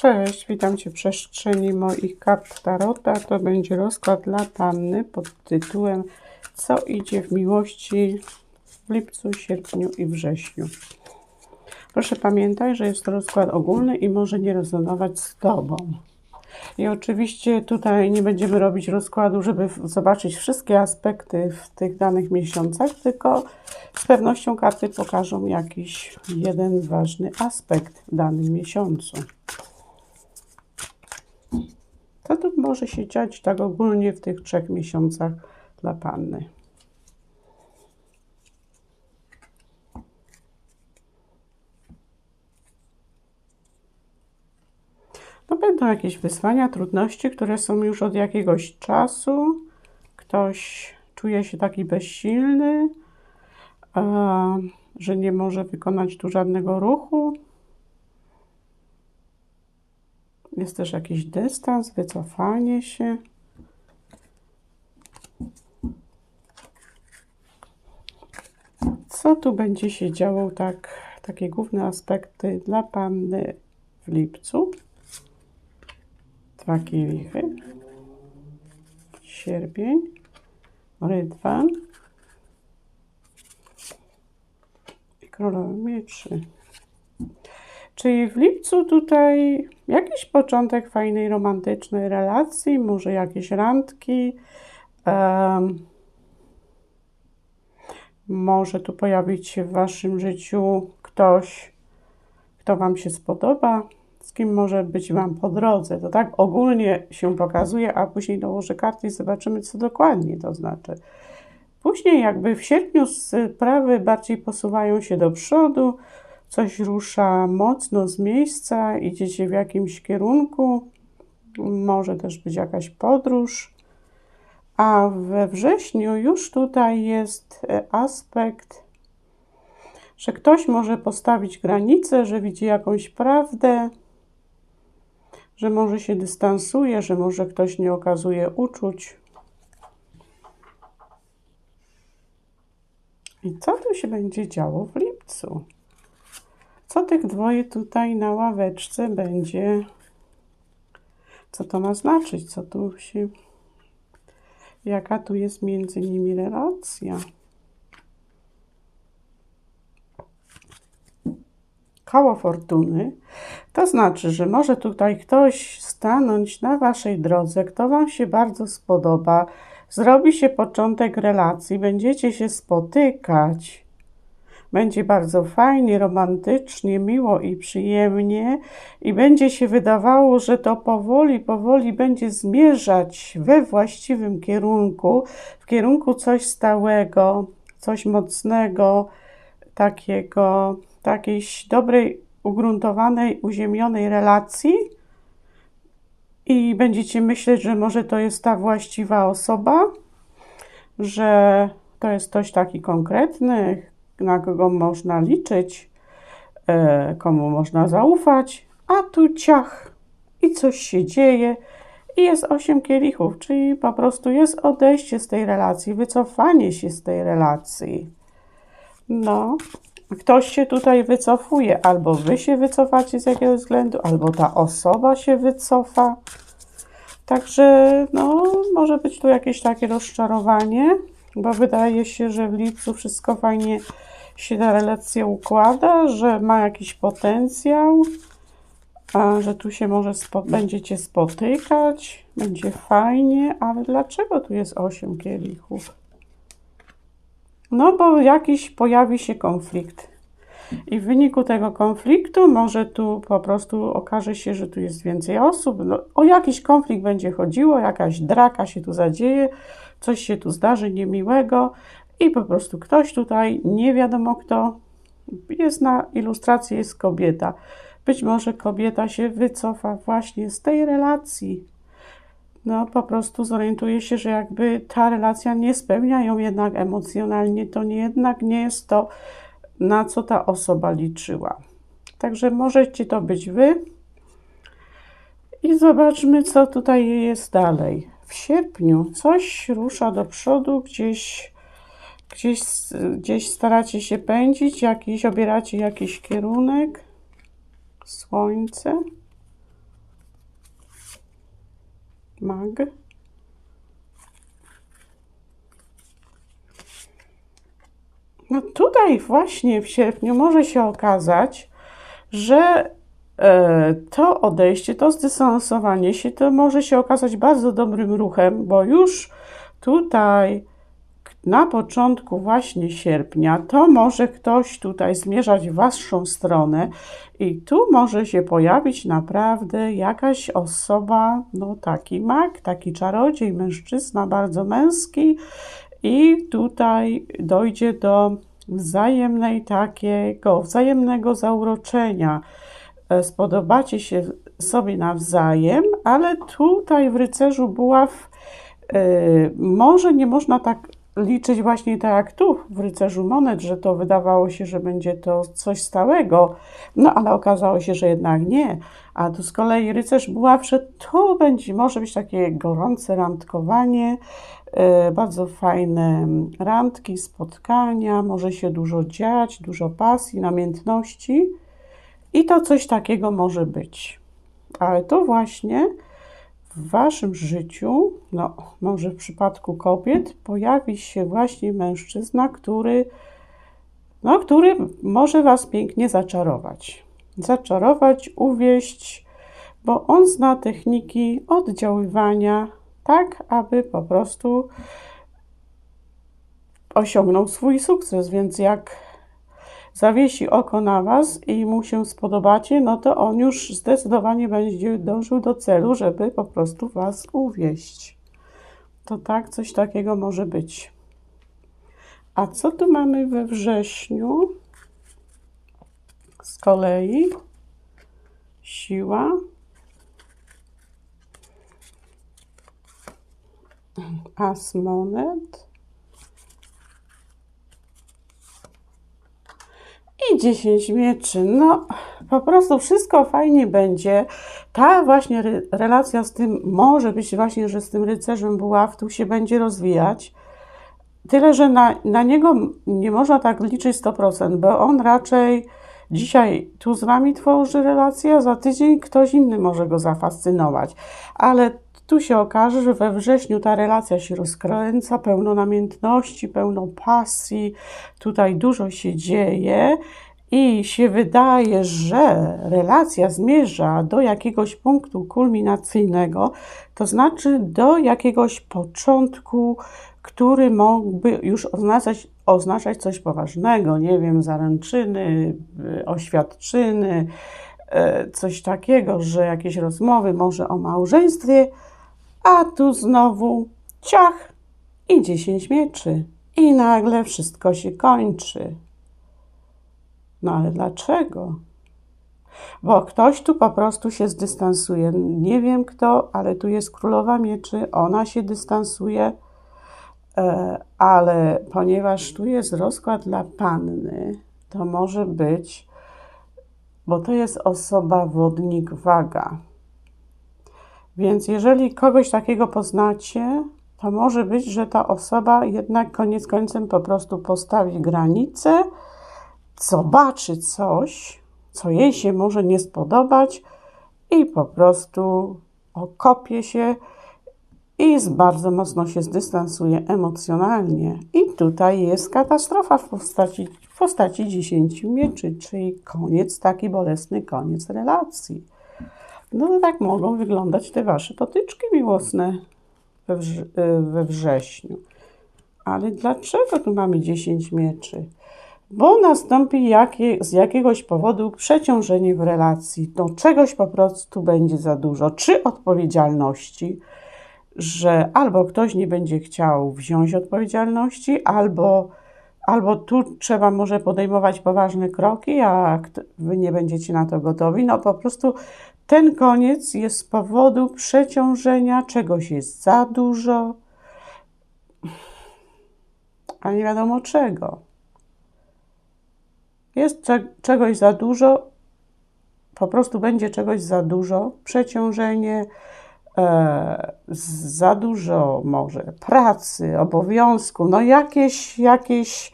Cześć, witam Cię w przestrzeni moich kart Tarota. To będzie rozkład dla Panny pod tytułem Co idzie w miłości w lipcu, sierpniu i wrześniu. Proszę pamiętaj, że jest to rozkład ogólny i może nie rezonować z Tobą. I oczywiście tutaj nie będziemy robić rozkładu, żeby zobaczyć wszystkie aspekty w tych danych miesiącach, tylko z pewnością karty pokażą jakiś jeden ważny aspekt w danym miesiącu. Co tu może się dziać tak ogólnie w tych trzech miesiącach dla Panny? No będą jakieś wyzwania, trudności, które są już od jakiegoś czasu. Ktoś czuje się taki bezsilny, że nie może wykonać tu żadnego ruchu. Jest też jakiś dystans, wycofanie się. Co tu będzie się działo, tak, takie główne aspekty dla Panny w lipcu? Dwa kielichy, sierpień, rydwan i królowa mieczy. Czyli w lipcu tutaj jakiś początek fajnej, romantycznej relacji, może jakieś randki. Um, może tu pojawić się w Waszym życiu ktoś, kto Wam się spodoba, z kim może być Wam po drodze. To tak ogólnie się pokazuje, a później dołożę karty i zobaczymy, co dokładnie to znaczy. Później jakby w sierpniu sprawy bardziej posuwają się do przodu, coś rusza mocno z miejsca, idziecie w jakimś kierunku, może też być jakaś podróż. A we wrześniu już tutaj jest e, aspekt, że ktoś może postawić granicę, że widzi jakąś prawdę, że może się dystansuje, że może ktoś nie okazuje uczuć. I co tu się będzie działo w lipcu? Co tych dwoje tutaj na ławeczce będzie? Co to ma znaczyć? Co tu się... Jaka tu jest między nimi relacja? Koło fortuny to znaczy, że może tutaj ktoś stanąć na waszej drodze, kto wam się bardzo spodoba, zrobi się początek relacji, będziecie się spotykać będzie bardzo fajnie, romantycznie, miło i przyjemnie, i będzie się wydawało, że to powoli, powoli będzie zmierzać we właściwym kierunku, w kierunku coś stałego, coś mocnego, takiego, takiej dobrej, ugruntowanej, uziemionej relacji. I będziecie myśleć, że może to jest ta właściwa osoba, że to jest ktoś taki konkretny, na kogo można liczyć, e, komu można zaufać, a tu ciach i coś się dzieje i jest osiem kielichów, czyli po prostu jest odejście z tej relacji, wycofanie się z tej relacji. No, ktoś się tutaj wycofuje, albo wy się wycofacie z jakiegoś względu, albo ta osoba się wycofa. Także, no, może być tu jakieś takie rozczarowanie, bo wydaje się, że w lipcu wszystko fajnie się ta relacja układa, że ma jakiś potencjał, a że tu się może spo będziecie spotykać, będzie fajnie, ale dlaczego tu jest 8 kielichów? No bo jakiś pojawi się konflikt. I w wyniku tego konfliktu może tu po prostu okaże się, że tu jest więcej osób. No, o jakiś konflikt będzie chodziło, jakaś draka się tu zadzieje, coś się tu zdarzy niemiłego i po prostu ktoś tutaj, nie wiadomo kto, jest na ilustracji, jest kobieta. Być może kobieta się wycofa właśnie z tej relacji. No, po prostu zorientuje się, że jakby ta relacja nie spełnia ją jednak emocjonalnie, to nie, jednak nie jest to, na co ta osoba liczyła. Także możecie to być wy. I zobaczmy, co tutaj jest dalej. W sierpniu coś rusza do przodu, gdzieś Gdzieś, gdzieś staracie się pędzić, jakiś, obieracie jakiś kierunek. Słońce. mag. No tutaj właśnie w sierpniu może się okazać, że e, to odejście, to zdystansowanie się, to może się okazać bardzo dobrym ruchem, bo już tutaj na początku właśnie sierpnia, to może ktoś tutaj zmierzać w waszą stronę i tu może się pojawić naprawdę jakaś osoba, no taki mag, taki czarodziej, mężczyzna bardzo męski i tutaj dojdzie do wzajemnej takiego, wzajemnego zauroczenia. E, spodobacie się sobie nawzajem, ale tutaj w rycerzu buław yy, może nie można tak liczyć właśnie tak jak tu w Rycerzu Monet, że to wydawało się, że będzie to coś stałego, no ale okazało się, że jednak nie. A tu z kolei Rycerz Buławcze to będzie, może być takie gorące randkowanie, yy, bardzo fajne randki, spotkania, może się dużo dziać, dużo pasji, namiętności i to coś takiego może być. Ale to właśnie w waszym życiu, no może w przypadku kobiet, pojawi się właśnie mężczyzna, który, no, który może was pięknie zaczarować. Zaczarować, uwieść, bo on zna techniki oddziaływania tak, aby po prostu osiągnął swój sukces. Więc jak zawiesi oko na Was i mu się spodobacie, no to on już zdecydowanie będzie dążył do celu, żeby po prostu Was uwieść. To tak, coś takiego może być. A co tu mamy we wrześniu? Z kolei siła. As monet. 10 mieczy. No, po prostu wszystko fajnie będzie. Ta właśnie re relacja z tym, może być właśnie, że z tym rycerzem buław tu się będzie rozwijać. Tyle, że na, na niego nie można tak liczyć 100%, bo on raczej dzisiaj tu z nami tworzy relację, a za tydzień ktoś inny może go zafascynować. Ale tu się okaże, że we wrześniu ta relacja się rozkręca, pełno namiętności, pełno pasji, tutaj dużo się dzieje i się wydaje, że relacja zmierza do jakiegoś punktu kulminacyjnego, to znaczy do jakiegoś początku, który mógłby już oznaczać, oznaczać coś poważnego, nie wiem, zaręczyny, oświadczyny, e, coś takiego, że jakieś rozmowy może o małżeństwie, a tu znowu ciach i dziesięć mieczy. I nagle wszystko się kończy. No ale dlaczego? Bo ktoś tu po prostu się zdystansuje. Nie wiem kto, ale tu jest królowa mieczy, ona się dystansuje, e, ale ponieważ tu jest rozkład dla panny, to może być, bo to jest osoba wodnik waga. Więc jeżeli kogoś takiego poznacie, to może być, że ta osoba jednak koniec końcem po prostu postawi granicę, zobaczy coś, co jej się może nie spodobać i po prostu okopie się i bardzo mocno się zdystansuje emocjonalnie. I tutaj jest katastrofa w postaci, w postaci 10 mieczy, czyli koniec, taki bolesny koniec relacji. No tak mogą wyglądać te wasze potyczki miłosne we, wrze we wrześniu. Ale dlaczego tu mamy 10 mieczy? Bo nastąpi jakie, z jakiegoś powodu przeciążenie w relacji. No czegoś po prostu będzie za dużo. Czy odpowiedzialności, że albo ktoś nie będzie chciał wziąć odpowiedzialności, albo, albo tu trzeba może podejmować poważne kroki, a wy nie będziecie na to gotowi. No po prostu ten koniec jest z powodu przeciążenia, czegoś jest za dużo, a nie wiadomo czego. Jest czegoś za dużo, po prostu będzie czegoś za dużo, przeciążenie, e, za dużo może pracy, obowiązku, no jakieś, jakieś,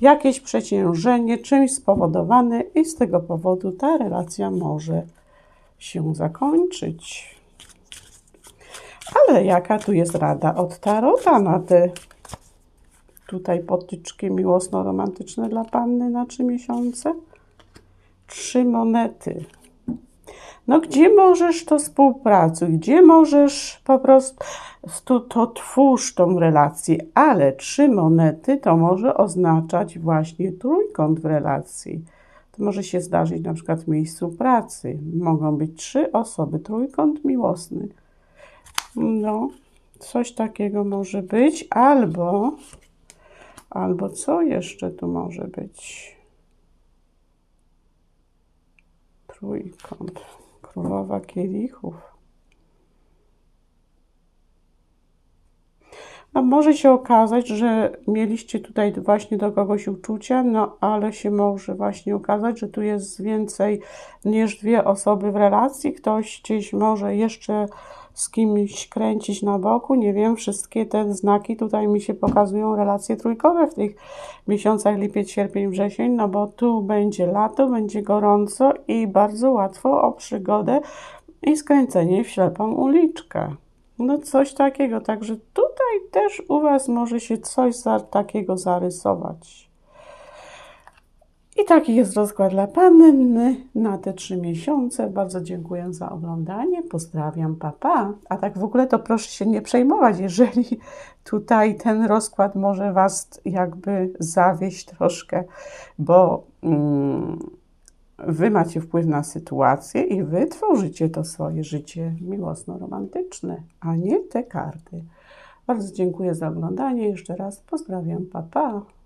jakieś przeciążenie czymś spowodowane i z tego powodu ta relacja może się zakończyć. Ale jaka tu jest rada od Tarota na te tutaj potyczki miłosno-romantyczne dla panny na trzy miesiące? Trzy monety. No gdzie możesz to współpracuj, gdzie możesz po prostu to, twórz tą relację, ale trzy monety to może oznaczać właśnie trójkąt w relacji. To może się zdarzyć na przykład w miejscu pracy. Mogą być trzy osoby, trójkąt miłosny. No, coś takiego może być, albo, albo co jeszcze tu może być? Trójkąt. Królowa kielichów. No, może się okazać, że mieliście tutaj właśnie do kogoś uczucia, no ale się może właśnie okazać, że tu jest więcej niż dwie osoby w relacji. Ktoś gdzieś może jeszcze z kimś kręcić na boku. Nie wiem, wszystkie te znaki tutaj mi się pokazują relacje trójkowe w tych miesiącach lipiec, sierpień, wrzesień, no bo tu będzie lato, będzie gorąco i bardzo łatwo o przygodę i skręcenie w ślepą uliczkę. No coś takiego, także tutaj też u Was może się coś takiego zarysować. I taki jest rozkład dla Panny na te trzy miesiące. Bardzo dziękuję za oglądanie. Pozdrawiam, papa. A tak w ogóle to proszę się nie przejmować, jeżeli tutaj ten rozkład może Was jakby zawieść troszkę, bo mm, Wy macie wpływ na sytuację i Wy tworzycie to swoje życie miłosno-romantyczne, a nie te karty. Bardzo dziękuję za oglądanie. Jeszcze raz pozdrawiam, papa. Pa.